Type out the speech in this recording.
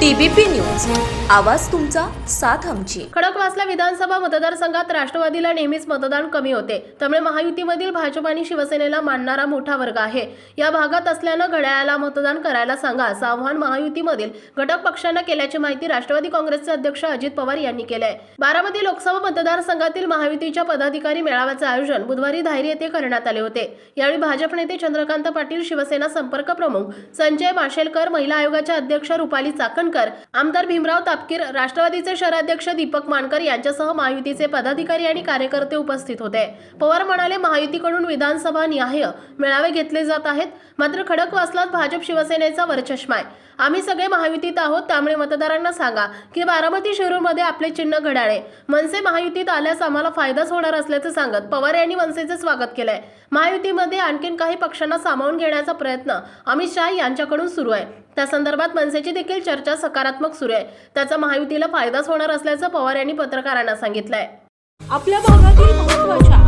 TBP news. आवाज तुमचा साथ आमची. खडकवासला विधानसभा मतदारसंघात राष्ट्रवादीला नेहमीच मतदान कमी होते. त्यामुळे महायुतीमधील भाजप आणि शिवसेनेला मानणारा मोठा वर्ग आहे. या भागात असल्यानं घड्याळाला मतदान करायला सांगा असं आव्हान महायुतीमधील घटक पक्षांना केल्याची माहिती राष्ट्रवादी काँग्रेसचे अध्यक्ष अजित पवार यांनी केले बारामती लोकसभा मतदारसंघातील महायुतीच्या पदाधिकारी मेळाव्याचे आयोजन बुधवारी धायरी येथे करण्यात आले होते. यावेळी भाजप नेते चंद्रकांत पाटील शिवसेना संपर्क प्रमुख संजय माशेलकर महिला आयोगाच्या अध्यक्ष रुपाली चाकणकर आमदार भीमराव तापकीर राष्ट्रवादीचे शहराध्यक्ष दीपक मानकर यांच्यासह महायुतीचे पदाधिकारी आणि कार्यकर्ते उपस्थित होते. पवार म्हणाले महायुतीकडून विधानसभा निहाय मेळावे घेतले जात आहेत. मात्र खडकवासलात भाजप शिवसेनेचा वरचष्मा आहे. आम्ही सगळे महायुतीत आहोत. त्यामुळे मतदारांना सांगा की बारामती शिरूरमध्ये आपले चिन्ह घड्याळे. मनसे महायुतीत आल्यास आम्हाला फायदाच होणार असल्याचं सांगत पवार यांनी मनसेचे स्वागत केलंय. महायुतीमध्ये आणखीन काही पक्षांना सामावून घेण्याचा प्रयत्न अमित शाह यांच्याकडून सुरू आहे. त्या संदर्भात मनसेची देखील चर्चा सकारात्मक सुरू आहे. त्याचा महायुतीला फायदाच होणार असल्याचं पवार यांनी पत्रकारांना सांगितलंय. आपल्या भागातील महत्त्वाच्या